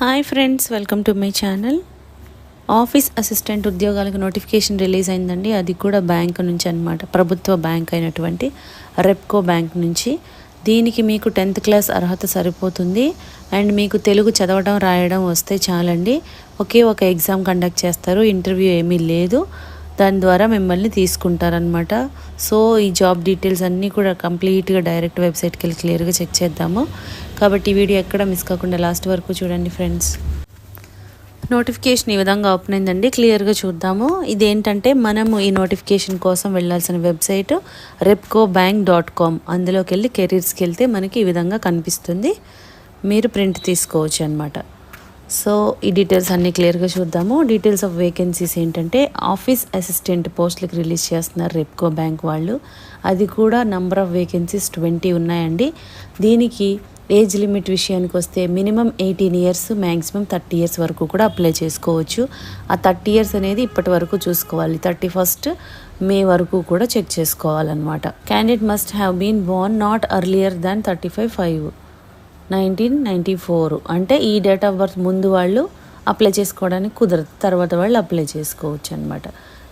Hi friends welcome to my channel office assistant ఉద్యోగాలకు notification release అయిందండి. అది కూడా బ్యాంక్ నుంచి అనమాట ప్రభుత్వ బ్యాంక్ అయినటువంటి రెప్కో బ్యాంక్ నుంచి. దీనికి మీకు టెన్త్ క్లాస్ అర్హత సరిపోతుంది. అండ్ మీకు తెలుగు చదవడం రాయడం వస్తే చాలండి. ఒకే ఒక ఎగ్జామ్ కండక్ట్ చేస్తారు. ఇంటర్వ్యూ ఏమీ లేదు. దాని ద్వారా మిమ్మల్ని తీసుకుంటారనమాట సో ఈ జాబ్ డీటెయిల్స్ అన్నీ కూడా కంప్లీట్గా డైరెక్ట్ వెబ్సైట్కి వెళ్ళి క్లియర్గా చెక్ చేద్దాము. కాబట్టి ఈ వీడియో ఎక్కడ మిస్ కాకుండా లాస్ట్ వరకు చూడండి ఫ్రెండ్స్. నోటిఫికేషన్ ఈ విధంగా ఓపెన్ అయిందండి. క్లియర్గా చూద్దాము. ఇదేంటంటే మనము ఈ నోటిఫికేషన్ కోసం వెళ్ళాల్సిన website Repco bank dot com అందులోకి వెళ్ళి కెరీర్స్కి వెళ్తే మనకి ఈ విధంగా కనిపిస్తుంది. మీరు ప్రింట్ తీసుకోవచ్చు అనమాట సో ఈ డీటెయిల్స్ అన్నీ క్లియర్గా చూద్దాము. డీటెయిల్స్ ఆఫ్ వేకెన్సీస్ ఏంటంటే ఆఫీస్ అసిస్టెంట్ పోస్టులకు రిలీజ్ చేస్తున్నారు రెప్కో బ్యాంక్ వాళ్ళు. అది కూడా నంబర్ ఆఫ్ వేకెన్సీస్ ట్వంటీ ఉన్నాయండి. దీనికి ఏజ్ లిమిట్ విషయానికి వస్తే minimum eighteen years maximum thirty years వరకు కూడా అప్లై చేసుకోవచ్చు. ఆ థర్టీ ఇయర్స్ అనేది ఇప్పటి వరకు చూసుకోవాలి. థర్టీ ఫస్ట్ మే వరకు కూడా చెక్ చేసుకోవాలన్నమాట. Candidate must have been born not earlier than thirty five five nineteen ninety four. అంటే ఈ డేట్ ఆఫ్ బర్త్ ముందు వాళ్ళు అప్లై చేసుకోవడానికి కుదరదు. తర్వాత వాళ్ళు అప్లై చేసుకోవచ్చు అనమాట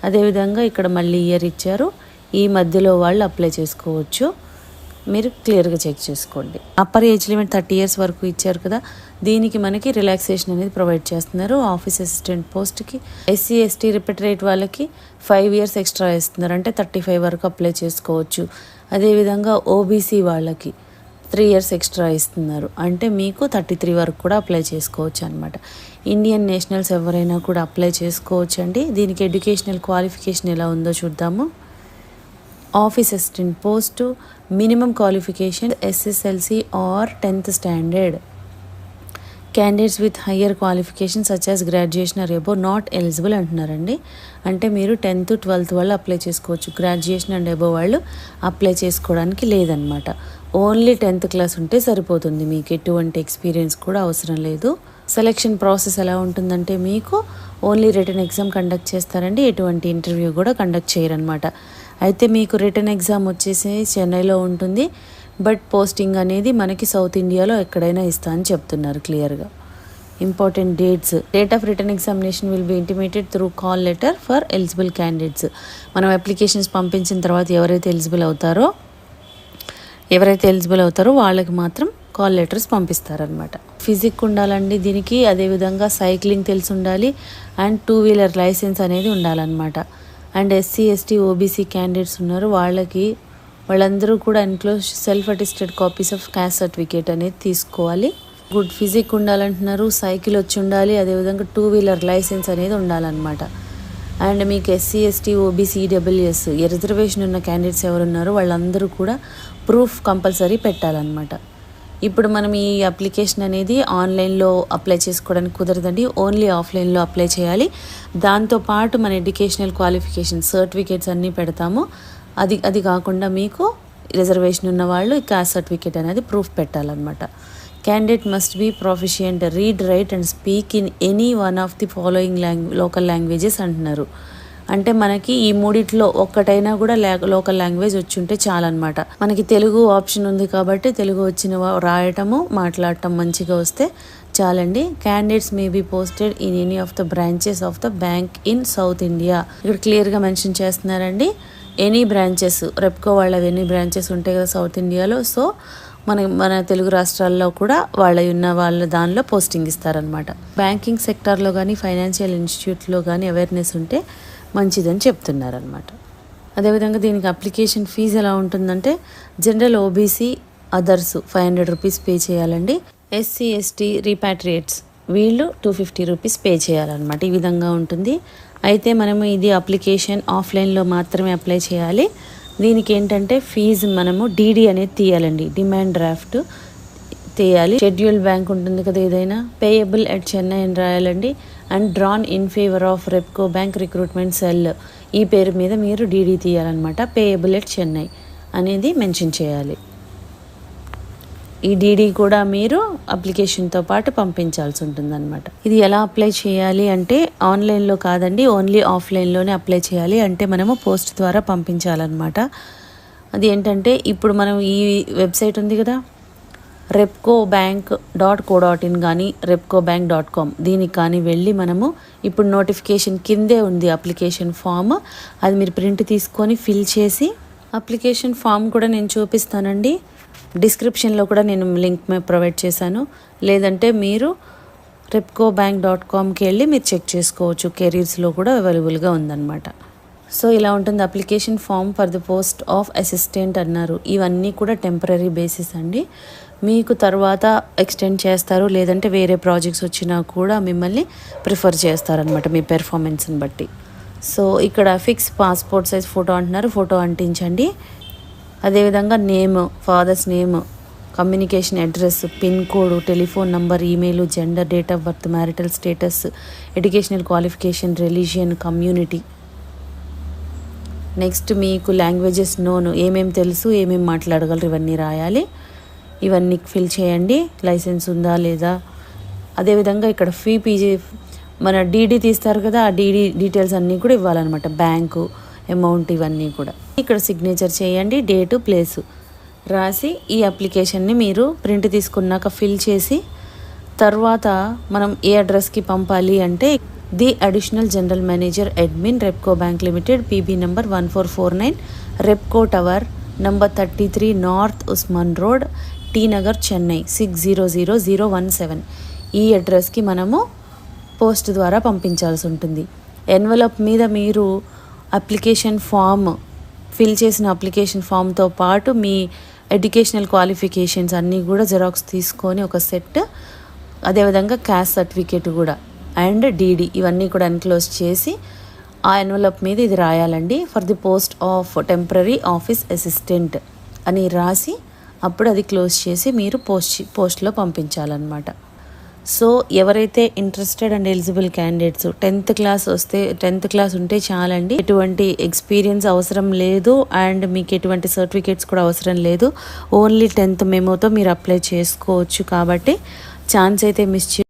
అదేవిధంగా ఇక్కడ మళ్ళీ ఇయర్ ఇచ్చారు. ఈ మధ్యలో వాళ్ళు అప్లై చేసుకోవచ్చు. మీరు క్లియర్గా చెక్ చేసుకోండి. Upper age limit thirty years వరకు ఇచ్చారు కదా. దీనికి మనకి రిలాక్సేషన్ అనేది ప్రొవైడ్ చేస్తున్నారు. ఆఫీస్ అసిస్టెంట్ పోస్ట్కి ఎస్సీ ఎస్టీ రిపీట్ వాళ్ళకి ఫైవ్ ఇయర్స్ ఎక్స్ట్రా ఇస్తున్నారు. అంటే థర్టీ ఫైవ్ వరకు అప్లై చేసుకోవచ్చు. అదేవిధంగా ఓబీసీ వాళ్ళకి త్రీ ఇయర్స్ ఎక్స్ట్రా ఇస్తున్నారు. అంటే మీకు థర్టీ త్రీ వరకు కూడా అప్లై చేసుకోవచ్చు అనమాట ఇండియన్ నేషనల్స్ ఎవరైనా కూడా అప్లై చేసుకోవచ్చు అండి దీనికి ఎడ్యుకేషనల్ క్వాలిఫికేషన్ ఎలా ఉందో చూద్దాము. Office assistant post minimum qualification SSLC or tenth standard. Candidates with higher qualification such as graduation or above not eligible అంటున్నారండి. అంటే మీరు టెన్త్ ట్వెల్త్ వాళ్ళు అప్లై చేసుకోవచ్చు. గ్రాడ్యుయేషన్ అండ్ ఎబో వాళ్ళు అప్లై చేసుకోవడానికి లేదనమాట ఓన్లీ టెన్త్ క్లాస్ ఉంటే సరిపోతుంది మీకు. ఎటువంటి ఎక్స్పీరియన్స్ కూడా అవసరం లేదు. సెలెక్షన్ ప్రాసెస్ ఎలా ఉంటుందంటే మీకు ఓన్లీ రిటర్న్ ఎగ్జామ్ కండక్ట్ చేస్తారండి. ఎటువంటి ఇంటర్వ్యూ కూడా కండక్ట్ చేయరనమాట అయితే మీకు రిటర్న్ ఎగ్జామ్ వచ్చేసి చెన్నైలో ఉంటుంది. బట్ పోస్టింగ్ అనేది మనకి సౌత్ ఇండియాలో ఎక్కడైనా ఇస్తా అని చెప్తున్నారు క్లియర్గా. Important dates. Date of return examination will be intimated through call letter for eligible candidates. మనం అప్లికేషన్స్ పంపించిన తర్వాత ఎవరైతే ఎలిజిబుల్ అవుతారో ఎవరైతే ఎలిజిబుల్ అవుతారో వాళ్ళకి మాత్రం కాల్ లెటర్స్ పంపిస్తారనమాట ఫిజిక్ ఉండాలండి దీనికి అదేవిధంగా సైక్లింగ్ తెలిసి ఉండాలి అండ్ టూ వీలర్ లైసెన్స్ అనేది ఉండాలన్నమాట. And SC ST OBC candidates ఉన్నారు వాళ్ళకి వాళ్ళందరూ కూడా ఇంట్లో self attested copies of caste certificate అనేది తీసుకోవాలి. గుడ్ ఫిజిక్ ఉండాలంటున్నారు సైకిల్ వచ్చి ఉండాలి అదేవిధంగా టూ వీలర్ లైసెన్స్ అనేది ఉండాలన్నమాట. అండ్ మీకు SC ST OBC WS reservation ఉన్న క్యాండిడేట్స్ ఎవరున్నారో వాళ్ళందరూ కూడా ప్రూఫ్ కంపల్సరీ పెట్టాలన్నమాట. ఇప్పుడు మనం ఈ అప్లికేషన్ అనేది ఆన్లైన్లో అప్లై చేసుకోవడానికి కుదరదండి ఓన్లీ ఆఫ్లైన్లో అప్లై చేయాలి. దాంతోపాటు మన ఎడ్యుకేషనల్ క్వాలిఫికేషన్ సర్టిఫికేట్స్ అన్నీ పెడతాము. అది అది కాకుండా మీకు రిజర్వేషన్ ఉన్న వాళ్ళు కాస్ట్ సర్టిఫికేట్ అనేది ప్రూఫ్ పెట్టాలన్నమాట. Candidate must be proficient read write and speak in any one of the following language local languages అంటున్నారు. అంటే మనకి ఈ మూడిట్లో ఒక్కటైనా కూడా లోకల్ లాంగ్వేజ్ వచ్చి ఉంటే చాలన్నమాట. మనకి తెలుగు ఆప్షన్ ఉంది కాబట్టి తెలుగు వచ్చిన రాయటము మాట్లాడటం మంచిగా వస్తే చాలండి. Candidates may be posted in any of the branches of the bank in south India ఇక్కడ క్లియర్గా మెన్షన్ చేస్తున్నారండి. ఎనీ బ్రాంచెస్ రెప్కో వాళ్ళవి ఎన్ని బ్రాంచెస్ ఉంటాయి కదా సౌత్ ఇండియాలో సో మన మన తెలుగు రాష్ట్రాల్లో కూడా వాళ్ళ ఉన్న వాళ్ళ దానిలో పోస్టింగ్ ఇస్తారనమాట బ్యాంకింగ్ సెక్టార్లో కానీ ఫైనాన్షియల్ ఇన్స్టిట్యూట్లో కానీ అవేర్నెస్ ఉంటే మంచిదని చెప్తున్నారనమాట అదేవిధంగా దీనికి అప్లికేషన్ ఫీజు ఎలా ఉంటుందంటే general OBC others five hundred rupees pay చేయాలండి. ఎస్సీ ఎస్టీ రీపాట్రియేట్స్ వీళ్ళు టూ ఫిఫ్టీ రూపీస్ పే చేయాలన్నమాట. ఈ విధంగా ఉంటుంది. అయితే మనము ఇది అప్లికేషన్ ఆఫ్లైన్లో మాత్రమే అప్లై చేయాలి. దీనికి ఏంటంటే ఫీజు మనము డీడీ అనేది తీయాలండి. డిమాండ్ డ్రాఫ్ట్ తీయాలి. షెడ్యూల్ బ్యాంక్ ఉంటుంది కదా ఏదైనా. పేయబుల్ అట్ చెన్నై అని రాయాలండి. And drawn in favour of Repco bank recruitment cell ఈ పేరు మీద మీరు డీడీ తీయాలన్నమాట. పేయబుల్ ఎట్ చెన్నై అనేది మెన్షన్ చేయాలి. ఈ డీడీ కూడా మీరు అప్లికేషన్తో పాటు పంపించాల్సి ఉంటుందన్నమాట. ఇది ఎలా అప్లై చేయాలి అంటే ఆన్లైన్లో కాదండి ఓన్లీ ఆఫ్లైన్లోనే అప్లై చేయాలి అంటే మనము పోస్ట్ ద్వారా పంపించాలన్నమాట. అది ఏంటంటే ఇప్పుడు మనం ఈ వెబ్సైట్ ఉంది కదా Repco bank dot co dot in కానీ రెప్కో బ్యాంక్ డాట్ కామ్ దీనికి కానీ వెళ్ళి మనము ఇప్పుడు నోటిఫికేషన్ కిందే ఉంది అప్లికేషన్ ఫామ్. అది మీరు ప్రింట్ తీసుకొని ఫిల్ చేసి అప్లికేషన్ ఫామ్ కూడా నేను చూపిస్తానండి. డిస్క్రిప్షన్లో కూడా నేను లింక్ ప్రొవైడ్ చేశాను. లేదంటే మీరు రెప్కో బ్యాంక్ డాట్ కామ్కి వెళ్ళి మీరు చెక్ చేసుకోవచ్చు. కెరీర్స్లో కూడా అవైలబుల్గా ఉందన్నమాట. సో ఇలా ఉంటుంది. Application form for the post of assistant అన్నారు. ఇవన్నీ కూడా టెంపరీ బేసిస్ అండి. మీకు తర్వాత ఎక్స్టెండ్ చేస్తారు. లేదంటే వేరే ప్రాజెక్ట్స్ వచ్చినా కూడా మిమ్మల్ని ప్రిఫర్ చేస్తారనమాట మీ పెర్ఫార్మెన్స్ని బట్టి. సో ఇక్కడ ఫిక్స్ పాస్పోర్ట్ సైజ్ ఫోటో అంటున్నారు. ఫోటో అంటించండి. అదేవిధంగా name father's name communication address pin code telephone number email gender date of birth marital status educational qualification religion community. Next మీకు లాంగ్వేజెస్ నోను ఏమేమి తెలుసు ఏమేమి మాట్లాడగలరు ఇవన్నీ రాయాలి. ఇవన్నీ ఫిల్ చేయండి. లైసెన్స్ ఉందా లేదా? అదేవిధంగా ఇక్కడ ఫీ పీజీ మన డీడీ తీస్తారు కదా ఆ డీడీ డీటెయిల్స్ అన్నీ కూడా ఇవ్వాలన్నమాట. బ్యాంకు అమౌంట్ ఇవన్నీ కూడా. ఇక్కడ సిగ్నేచర్ చేయండి డేటు ప్లేసు రాసి ఈ అప్లికేషన్ని మీరు ప్రింట్ తీసుకున్నాక ఫిల్ చేసి తర్వాత మనం ఏ అడ్రస్కి పంపాలి అంటే the additional general manager admin Repco bank limited PB number one four four nine Repco tower number thirty three north Usman road T Nagar Chennai six zero zero zero one seven. ఈ అడ్రస్కి మనము post ద్వారా పంపించాల్సి ఉంటుంది. Envelope మీద మీరు application form fill చేసిన application ఫామ్తో పాటు మీ ఎడ్యుకేషనల్ క్వాలిఫికేషన్స్ అన్నీ కూడా జెరాక్స్ తీసుకొని ఒక సెట్ అదేవిధంగా క్యాస్ట్ సర్టిఫికేట్ కూడా అండ్ డీడీ ఇవన్నీ కూడా ఎన్క్లోజ్ చేసి ఆ ఎన్వలప్ మీద ఇది రాయాలండి. For the post of temporary office assistant అని రాసి అప్పుడు అది క్లోజ్ చేసి మీరు పోస్ట్ పోస్ట్లో పంపించాలన్నమాట. సో ఎవరైతే interested and eligible candidates tenth class వస్తే టెన్త్ క్లాస్ ఉంటే చాలండి. ఎటువంటి ఎక్స్పీరియన్స్ అవసరం లేదు అండ్ మీకు ఎటువంటి సర్టిఫికేట్స్ కూడా అవసరం లేదు. ఓన్లీ టెన్త్ మెమోతో మీరు అప్లై చేసుకోవచ్చు కాబట్టి ఛాన్స్ అయితే మిస్ చే